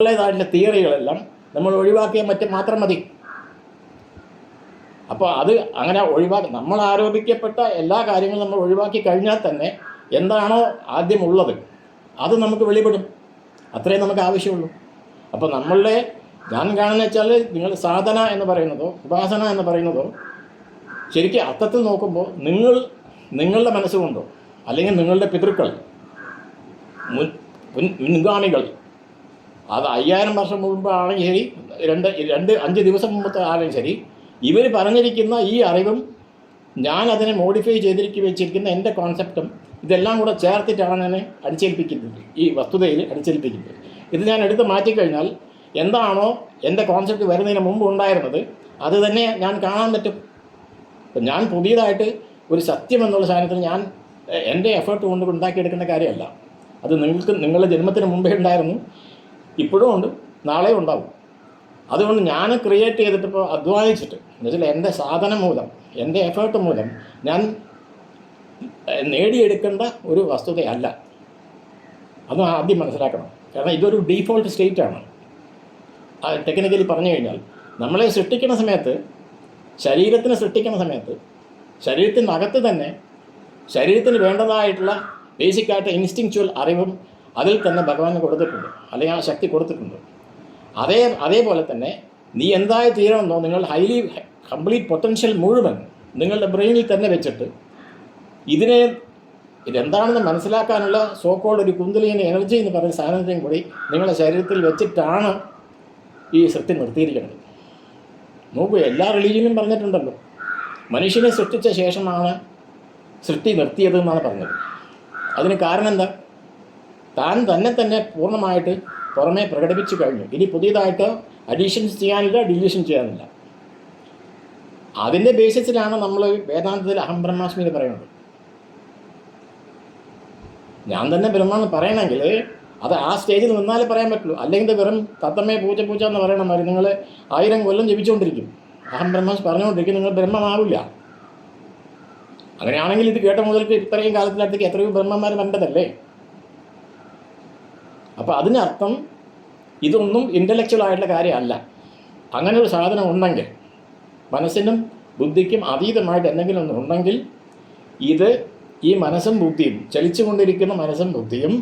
നമ്മളുടേതായിട്ടുള്ള തിയറികളെല്ലാം നമ്മൾ ഒഴിവാക്കിയ മറ്റു മാത്രം മതി. അപ്പോൾ അത് അങ്ങനെ ഒഴിവാക്കി നമ്മൾ ആരോപിക്കപ്പെട്ട എല്ലാ കാര്യങ്ങളും നമ്മൾ ഒഴിവാക്കി കഴിഞ്ഞാൽ തന്നെ എന്താണോ ആദ്യം ഉള്ളത് അത് നമുക്ക് വെളിപ്പെടും. അത്രയും നമുക്ക് ആവശ്യമുള്ളൂ. അപ്പോൾ നമ്മളുടെ ഞാൻ കാണുന്ന വെച്ചാൽ നിങ്ങൾ സാധന എന്ന് പറയുന്നതോ ഉപാസന എന്ന് പറയുന്നതോ ശരിക്കും അർത്ഥത്തിൽ നോക്കുമ്പോൾ നിങ്ങൾ നിങ്ങളുടെ മനസ്സുകൊണ്ടോ അല്ലെങ്കിൽ നിങ്ങളുടെ പിതൃക്കൾ മുൻ- മുൻഗാമികൾ അത് അയ്യായിരം വർഷം മുമ്പാണെങ്കിൽ ശരി രണ്ട് രണ്ട് അഞ്ച് ദിവസം മുമ്പത്തെ ആണെങ്കിലും ശരി. ഇവർ പറഞ്ഞിരിക്കുന്ന ഈ അറിവും ഞാൻ അതിനെ മോഡിഫൈ ചെയ്തിരിക്കുക വെച്ചിരിക്കുന്ന എന്റെ കോൺസെപ്റ്റും ഇതെല്ലാം കൂടെ ചേർത്തിട്ടാണ് ഞാൻ അടിച്ചേൽപ്പിക്കുന്നത്. ഈ വസ്തുതയിൽ അടിച്ചേൽപ്പിക്കുന്നത്. ഇത് ഞാൻ എടുത്ത് മാറ്റിക്കഴിഞ്ഞാൽ എന്താണോ എന്റെ കോൺസെപ്റ്റ് വരുന്നതിന് മുമ്പ് ഉണ്ടായിരുന്നത് അത് തന്നെ ഞാൻ കാണാൻ പറ്റും. അപ്പം ഞാൻ പുതിയതായിട്ട് ഒരു സത്യം എന്നുള്ള സാധനത്തിൽ ഞാൻ എന്റെ എഫേർട്ട് കൊണ്ട് ഉണ്ടാക്കിയെടുക്കുന്ന കാര്യമല്ല. അത് നിങ്ങൾക്ക് നിങ്ങളുടെ ജന്മത്തിന് മുമ്പേ ഉണ്ടായിരുന്നു. ഇപ്പോഴും ഉണ്ട്. നാളെയും ഉണ്ടാവും. അതുകൊണ്ട് ഞാൻ ക്രിയേറ്റ് ചെയ്തിട്ടിപ്പോൾ അധ്വാനിച്ചിട്ട് എന്നുവെച്ചാൽ എന്റെ സാധനം മൂലം എന്റെ എഫേർട്ട് മൂലം ഞാൻ നേടിയെടുക്കേണ്ട ഒരു വസ്തുതയല്ല. അത് ആദ്യം മനസ്സിലാക്കണം. കാരണം ഇതൊരു ഡീഫോൾട്ട് സ്റ്റേറ്റ് ആണ്. ടെക്നിക്കലി പറഞ്ഞു കഴിഞ്ഞാൽ നമ്മളെ സൃഷ്ടിക്കുന്ന സമയത്ത് ശരീരത്തിനെ സൃഷ്ടിക്കുന്ന സമയത്ത് ശരീരത്തിനകത്ത് തന്നെ ശരീരത്തിന് വേണ്ടതായിട്ടുള്ള ബേസിക്കായിട്ട് ഇൻസ്റ്റിങ്ച്വൽ അറിവും അതിൽ തന്നെ ഭഗവാന് കൊടുത്തിട്ടുണ്ട്. അല്ലെങ്കിൽ ആ ശക്തി കൊടുത്തിട്ടുണ്ട്. അതേ അതേപോലെ തന്നെ നീ എന്തായി തീരണമെന്നോ നിങ്ങൾ ഹൈലി കംപ്ലീറ്റ് പൊട്ടൻഷ്യൽ മുഴുവൻ നിങ്ങളുടെ ബ്രെയിനിൽ തന്നെ വെച്ചിട്ട് ഇതിനെ ഇതെന്താണെന്ന് മനസ്സിലാക്കാനുള്ള സോക്കോൾഡ് ഒരു കുന്തലിയൻ എനർജി എന്ന് പറയുന്ന സാധനത്തെയും കൂടി നിങ്ങളുടെ ശരീരത്തിൽ വെച്ചിട്ടാണ് ഈ സൃഷ്ടി നിർത്തിയിരിക്കുന്നത്. നോക്കൂ എല്ലാ റിലീജിയനും പറഞ്ഞിട്ടുണ്ടല്ലോ. മനുഷ്യനെ സൃഷ്ടിച്ച ശേഷമാണ് സൃഷ്ടി നിർത്തിയത് എന്നാണ് പറഞ്ഞത്. അതിന് കാരണം എന്താ? താൻ തന്നെ തന്നെ പൂർണമായിട്ട് പുറമേ പ്രകടിപ്പിച്ചു കഴിഞ്ഞു. ഇനി പുതിയതായിട്ട് അഡീഷൻസ് ചെയ്യാനില്ല ഡിലീഷൻ ചെയ്യാനില്ല. അതിന്റെ ബേസിസിലാണ് നമ്മൾ വേദാന്തത്തിൽ അഹം ബ്രഹ്മാസ്മി എന്ന് പറയുന്നത്. ഞാൻ തന്നെ ബ്രഹ്മാന്ന് പറയണമെങ്കിൽ അത് ആ സ്റ്റേജിൽ നിന്നാലേ പറയാൻ പറ്റുള്ളൂ. അല്ലെങ്കിൽ വെറും തത്തമ്മേ പൂജ പൂജ എന്ന് പറയണ മാതിരി നിങ്ങൾ ആയിരം കൊല്ലം ജപിച്ചുകൊണ്ടിരിക്കും. അഹം ബ്രഹ്മാസ് പറഞ്ഞുകൊണ്ടിരിക്കും നിങ്ങൾ ബ്രഹ്മമാവില്ല. അങ്ങനെയാണെങ്കിൽ ഇത് കേട്ട മുതൽക്ക് ഇത്രയും കാലത്തിനടുത്തേക്ക് എത്രയോ ബ്രഹ്മന്മാർ കണ്ടതല്ലേ അപ്പോൾ അതിനർത്ഥം ഇതൊന്നും ഇന്റലക്ച്വൽ ആയിട്ടുള്ള കാര്യമല്ല. അങ്ങനെ ഒരു സാധനം ഉണ്ടെങ്കിൽ മനസ്സിനും ബുദ്ധിക്കും അതീതമായിട്ട് എന്തെങ്കിലും ഒന്ന് ഉണ്ടെങ്കിൽ ഇത് ഈ മനസ്സും ബുദ്ധിയും ചലിച്ചുകൊണ്ടിരിക്കുന്ന മനസ്സും ബുദ്ധിയും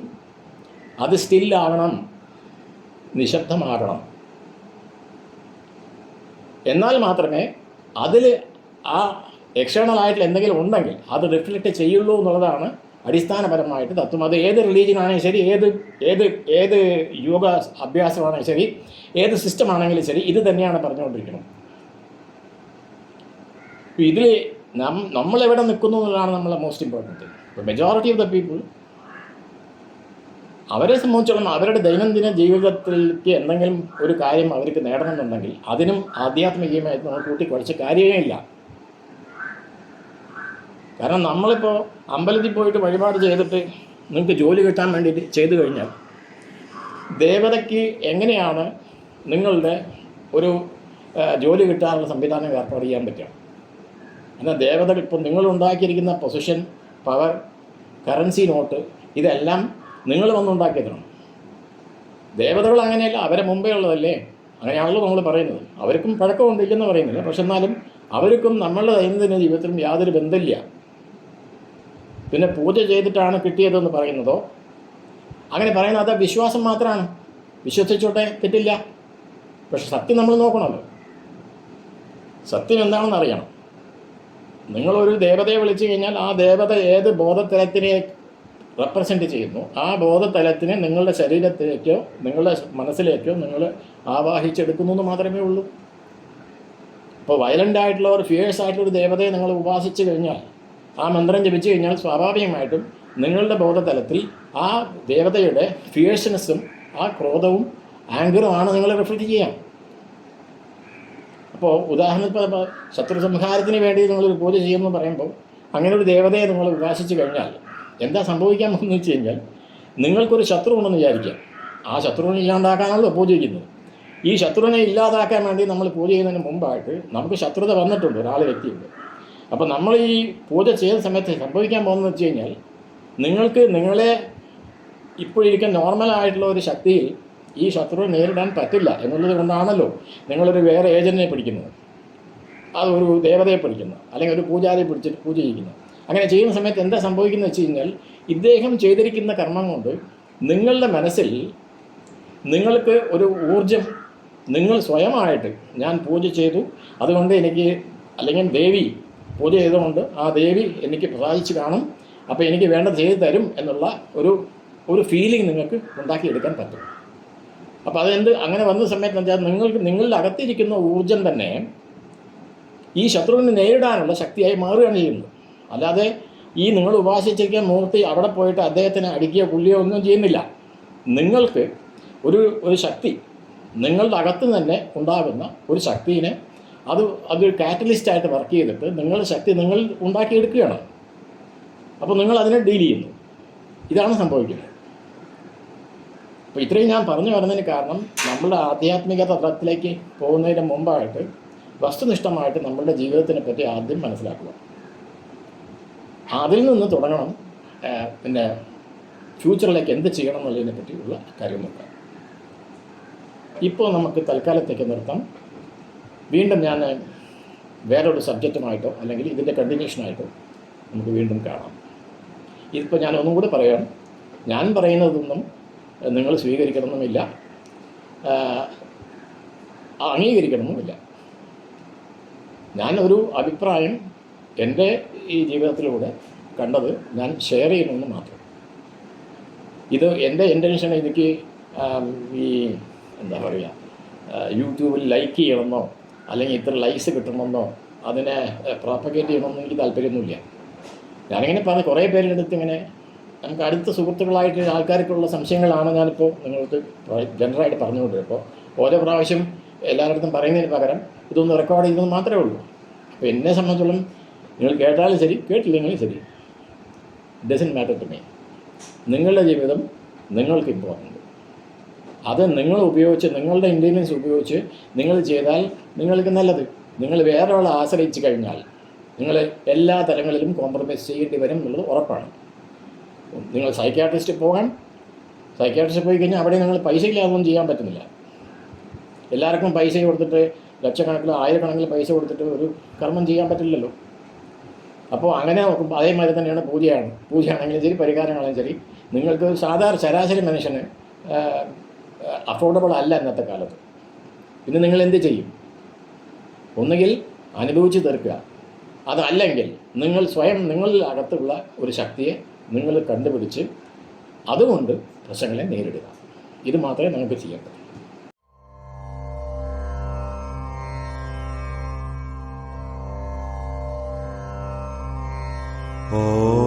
അത് സ്റ്റില്ലാകണം നിശബ്ദമാകണം. എന്നാൽ മാത്രമേ അതിൽ ആ എക്സ്റ്റേണൽ ആയിട്ടുള്ള എന്തെങ്കിലും ഉണ്ടെങ്കിൽ അത് റിഫ്ലക്റ്റ് ചെയ്യുള്ളൂ എന്നുള്ളതാണ് അടിസ്ഥാനപരമായിട്ട് തത്വം. അത് ഏത് റിലീജിയനാണെങ്കിലും ശരി ഏത് ഏത് ഏത് യോഗ അഭ്യാസമാണെങ്കിലും ശരി ഏത് സിസ്റ്റം ആണെങ്കിലും ശരി ഇത് തന്നെയാണ് പറഞ്ഞുകൊണ്ടിരിക്കുന്നത്. ഇതിൽ നം നമ്മളെവിടെ നിൽക്കുന്നു എന്നുള്ളതാണ് നമ്മളെ മോസ്റ്റ് ഇമ്പോർട്ടന്റ് ഇപ്പോൾ മെജോറിറ്റി ഓഫ് ദ പീപ്പിൾ അവരെ സംബന്ധിച്ചോളം അവരുടെ ദൈനംദിന ജീവിതത്തിലേക്ക് എന്തെങ്കിലും ഒരു കാര്യം അവർക്ക് നേടണമെന്നുണ്ടെങ്കിൽ അതിനും ആധ്യാത്മികമായിട്ട് നമ്മൾ കൂട്ടി കുറച്ച് കാര്യമേ ഇല്ല. കാരണം നമ്മളിപ്പോൾ അമ്പലത്തിൽ പോയിട്ട് വഴിപാട് ചെയ്തിട്ട് നിങ്ങൾക്ക് ജോലി കിട്ടാൻ വേണ്ടിയിട്ട് ചെയ്തു കഴിഞ്ഞാൽ ദേവതയ്ക്ക് എങ്ങനെയാണ് നിങ്ങളുടെ ഒരു ജോലി കിട്ടാനുള്ള സംവിധാനം ഏർപ്പാട് ചെയ്യാൻ പറ്റുക? എന്നാൽ ദേവതകൾ ഇപ്പോൾ നിങ്ങൾ ഉണ്ടാക്കിയിരിക്കുന്ന പൊസിഷൻ പവർ കറൻസി നോട്ട് ഇതെല്ലാം നിങ്ങൾ വന്നുണ്ടാക്കിയതാണ് ദേവതകൾ അങ്ങനെയല്ല അവരെ മുമ്പേ ഉള്ളതല്ലേ? അങ്ങനെയാണല്ലോ നമ്മൾ പറയുന്നത്. അവർക്കും പഴക്കമുണ്ടില്ലെന്ന് പറയുന്നില്ല. പക്ഷെ എന്നാലും അവർക്കും നമ്മളുടെ ദൈനംദിന ജീവിതത്തിലും യാതൊരു ബന്ധമില്ല. പിന്നെ പൂജ ചെയ്തിട്ടാണ് കിട്ടിയതെന്ന് പറയുന്നതോ? അങ്ങനെ പറയുന്നത് അത് വിശ്വാസം മാത്രമാണ്. വിശ്വസിച്ചോട്ടെ തെറ്റില്ല. പക്ഷെ സത്യം നമ്മൾ നോക്കണമല്ലോ. സത്യം എന്താണെന്ന് അറിയണം. നിങ്ങളൊരു ദേവതയെ വിളിച്ചു കഴിഞ്ഞാൽ ആ ദേവത ഏത് ബോധതലത്തിനെ റെപ്രസെന്റ് ചെയ്യുന്നു? ആ ബോധതലത്തിനെ നിങ്ങളുടെ ശരീരത്തിലേക്കോ നിങ്ങളുടെ മനസ്സിലേക്കോ നിങ്ങൾ ആവാഹിച്ചെടുക്കുന്നു എന്ന് മാത്രമേ ഉള്ളൂ. ഇപ്പോൾ വയലന്റ് ആയിട്ടുള്ള ഒരു ഫിയേഴ്സ് ആയിട്ടുള്ള ഒരു ദേവതയെ നിങ്ങൾ ഉപാസിച്ചു കഴിഞ്ഞാൽ ആ മന്ത്രം ജപിച്ചു കഴിഞ്ഞാൽ സ്വാഭാവികമായിട്ടും നിങ്ങളുടെ ബോധതലത്തിൽ ആ ദേവതയുടെ ഫിയേഴ്സ്നെസ്സും ആ ക്രോധവും ആങ്കറുമാണ് നിങ്ങൾ റിഫ്ലക്റ്റ് ചെയ്യാം അപ്പോൾ ഉദാഹരണത്തിന് ശത്രു സംഹാരത്തിന് വേണ്ടി നിങ്ങളൊരു പൂജ ചെയ്യുമെന്ന് പറയുമ്പോൾ അങ്ങനെ ഒരു ദേവതയെ നിങ്ങൾ ഉപാസിച്ചു കഴിഞ്ഞാൽ എന്താ സംഭവിക്കാൻ പോകുന്നത് വെച്ച് കഴിഞ്ഞാൽ നിങ്ങൾക്കൊരു ശത്രു ഉണ്ടെന്ന് വിചാരിക്കാം ആ ശത്രുവിനെ ഇല്ലാണ്ടാക്കാനാണല്ലോ പൂജ ചെയ്യുന്നത്. ഈ ശത്രുവിനെ ഇല്ലാതാക്കാൻ വേണ്ടി നമ്മൾ പൂജ ചെയ്യുന്നതിന് മുമ്പായിട്ട് നമുക്ക് ശത്രുത വന്നിട്ടുണ്ട് ഒരാൾ വ്യക്തിയുണ്ട്. അപ്പോൾ നമ്മൾ ഈ പൂജ ചെയ്യുന്ന സമയത്ത് സംഭവിക്കാൻ പോകുന്നത് വെച്ച് കഴിഞ്ഞാൽ നിങ്ങൾക്ക് നിങ്ങളെ ഇപ്പോഴിരിക്കുന്ന നോർമലായിട്ടുള്ള ഒരു ശക്തിയിൽ ഈ ശത്രുവിനെ നേരിടാൻ പറ്റില്ല എന്നുള്ളത് കൊണ്ടാണല്ലോ നിങ്ങളൊരു വേറെ ഏജന്റിനെ പിടിക്കുന്നത്. അത് ഒരു ദേവതയെ പിടിക്കുന്നു അല്ലെങ്കിൽ ഒരു പൂജാരിയെ പിടിച്ചിട്ട് പൂജ ചെയ്യുന്നു അങ്ങനെ ചെയ്യുന്ന സമയത്ത് എന്താ സംഭവിക്കുന്നത് വെച്ച് കഴിഞ്ഞാൽ ഇദ്ദേഹം ചെയ്തിരിക്കുന്ന കർമ്മം കൊണ്ട് നിങ്ങളുടെ മനസ്സിൽ നിങ്ങൾക്ക് ഒരു ഊർജം നിങ്ങൾ സ്വയമായിട്ട് ഞാൻ പൂജ ചെയ്തു അതുകൊണ്ട് എനിക്ക് അല്ലെങ്കിൽ ദേവി പൂജ ചെയ്തുകൊണ്ട് ആ ദേവി എനിക്ക് പ്രസാദിച്ച് കാണും. അപ്പോൾ എനിക്ക് വേണ്ട ചെയ്ത് തരും എന്നുള്ള ഒരു ഒരു ഫീലിംഗ് നിങ്ങൾക്ക് ഉണ്ടാക്കിയെടുക്കാൻ പറ്റും. അപ്പോൾ അതെന്ത്? അങ്ങനെ വന്ന സമയത്ത് എന്താ? നിങ്ങൾക്ക് നിങ്ങളുടെ അകത്തിരിക്കുന്ന ഊർജം തന്നെ ഈ ശത്രുവിനെ നേരിടാനുള്ള ശക്തിയായി മാറുകയാണ് ചെയ്യുന്നത്. അല്ലാതെ ഈ നിങ്ങൾ ഉപാസിച്ചിരിക്കുന്ന മൂർത്തി അവിടെ പോയിട്ട് അദ്ദേഹത്തിനെ അടിക്കുകയോ പുള്ളിയോ ഒന്നും ചെയ്യുന്നില്ല. നിങ്ങൾക്ക് ഒരു ഒരു ശക്തി നിങ്ങളുടെ അകത്ത് തന്നെ ഉണ്ടാകുന്ന ഒരു ശക്തിനെ അത് അതൊരു കാറ്റലിസ്റ്റ് ആയിട്ട് വർക്ക് ചെയ്തിട്ട് നിങ്ങളുടെ ശക്തി നിങ്ങൾ ഉണ്ടാക്കിയെടുക്കുകയാണ്. അപ്പോൾ നിങ്ങൾ അതിനെ ഡീൽ ചെയ്യുന്നു. ഇതാണ് സംഭവിക്കുന്നത്. അപ്പോൾ ഇത്രയും ഞാൻ പറഞ്ഞു വരുന്നതിന് കാരണം നമ്മുടെ ആധ്യാത്മിക തലത്തിലേക്ക് പോകുന്നതിന് മുമ്പായിട്ട് വസ്തുനിഷ്ഠമായിട്ട് നമ്മളുടെ ജീവിതത്തിനെ പറ്റി ആദ്യം മനസ്സിലാക്കുക. അതിൽ നിന്ന് തുടങ്ങണം പിന്നെ ഫ്യൂച്ചറിലേക്ക് എന്ത് ചെയ്യണം എന്നുള്ളതിനെ പറ്റിയുള്ള കാര്യം ഇപ്പോൾ നമുക്ക് തൽക്കാലത്തേക്ക് നിർത്താം. വീണ്ടും ഞാൻ വേറൊരു സബ്ജക്റ്റുമായിട്ടോ അല്ലെങ്കിൽ ഇതിന്റെ കണ്ടിന്യൂഷനായിട്ടോ നമുക്ക് വീണ്ടും കാണാം. ഇതിപ്പോൾ ഞാൻ ഒന്നും കൂടി പറയാം. ഞാൻ പറയുന്നതൊന്നും നിങ്ങൾ അംഗീകരിക്കണമെന്നുമില്ല ഞാൻ ഒരു അഭിപ്രായം എന്റെ ഈ ജീവിതത്തിലൂടെ കണ്ടത് ഞാൻ ഷെയർ ചെയ്യുന്നെന്ന് മാത്രം. ഇത് എന്റെ ഇന്റൻഷൻ എനിക്ക് ഈ എന്താ പറയുക യൂട്യൂബിൽ ലൈക്ക് ചെയ്യണമെന്നോ അല്ലെങ്കിൽ ഇത്ര ലൈക്സ് കിട്ടണമെന്നോ അതിനെ പ്രോപ്പഗേറ്റ് ചെയ്യണമെന്നോ എനിക്ക് താല്പര്യമൊന്നുമില്ല. ഞാനിങ്ങനെ പറഞ്ഞ കുറേ പേരുടെ അടുത്ത് ഇങ്ങനെ നമുക്ക് അടുത്ത സുഹൃത്തുക്കളായിട്ട് ആൾക്കാർക്കുള്ള സംശയങ്ങളാണ് ഞാനിപ്പോൾ നിങ്ങൾക്ക് ജനറലായിട്ട് പറഞ്ഞുകൊണ്ട് ഇപ്പോൾ ഓരോ പ്രാവശ്യം എല്ലാവരുടെ പറയുന്നതിന് പകരം ഇതൊന്ന് റെക്കോർഡ് ചെയ്യുന്നത് മാത്രമേ ഉള്ളൂ. അപ്പോൾ എന്നെ സംബന്ധിച്ചോളം നിങ്ങൾ കേട്ടാലും ശരി കേട്ടില്ലെങ്കിലും ശരി. ഡസൻ മാറ്റർ ടു മീ നിങ്ങളുടെ ജീവിതം നിങ്ങൾക്ക് ഇമ്പോർട്ടന്റ് അത് നിങ്ങൾ ഉപയോഗിച്ച് നിങ്ങളുടെ ഇന്റലിജൻസ് ഉപയോഗിച്ച് നിങ്ങൾ ചെയ്താൽ നിങ്ങൾക്ക് നല്ലത്. നിങ്ങൾ വേറെ ആളെ ആശ്രയിച്ച് കഴിഞ്ഞാൽ നിങ്ങൾ എല്ലാ തരങ്ങളിലും കോംപ്രമൈസ് ചെയ്യേണ്ടി വരും എന്നുള്ളത് ഉറപ്പാണ്. നിങ്ങൾ സൈക്യാട്രിസ്റ്റ് പോകാൻ സൈക്യാട്രിസ്റ്റ് പോയി കഴിഞ്ഞാൽ അവിടെ നിങ്ങൾ പൈസ ഇല്ലാതൊന്നും ചെയ്യാൻ പറ്റുന്നില്ല. എല്ലാവർക്കും പൈസ കൊടുത്തിട്ട് ലക്ഷക്കണക്കിൽ ആയിരക്കണക്കിൽ പൈസ കൊടുത്തിട്ട് ഒരു കർമ്മം ചെയ്യാൻ പറ്റില്ലല്ലോ. അപ്പോൾ അങ്ങനെ നോക്കുമ്പോൾ അതേമാതിരി തന്നെയാണ് പൂജയാണ്. പൂജയാണെങ്കിലും ശരി പരിഹാരമാണെങ്കിലും ശരി. നിങ്ങൾക്ക് സാധാരണ ശരാശരി മനുഷ്യന് അഫോർഡബിൾ അല്ല ഇന്നത്തെ കാലത്ത്. പിന്നെ നിങ്ങൾ എന്ത് ചെയ്യും? ഒന്നുകിൽ അനുഭവിച്ച് തീർക്കുക. അതല്ലെങ്കിൽ നിങ്ങൾ സ്വയം നിങ്ങളിൽ അകത്തുള്ള ഒരു ശക്തിയെ നിങ്ങൾ കണ്ടുപിടിച്ച് അതുകൊണ്ട് പ്രശ്നങ്ങളെ നേരിടുക. ഇത് മാത്രമേ നമുക്ക് ചെയ്യാൻ ഓ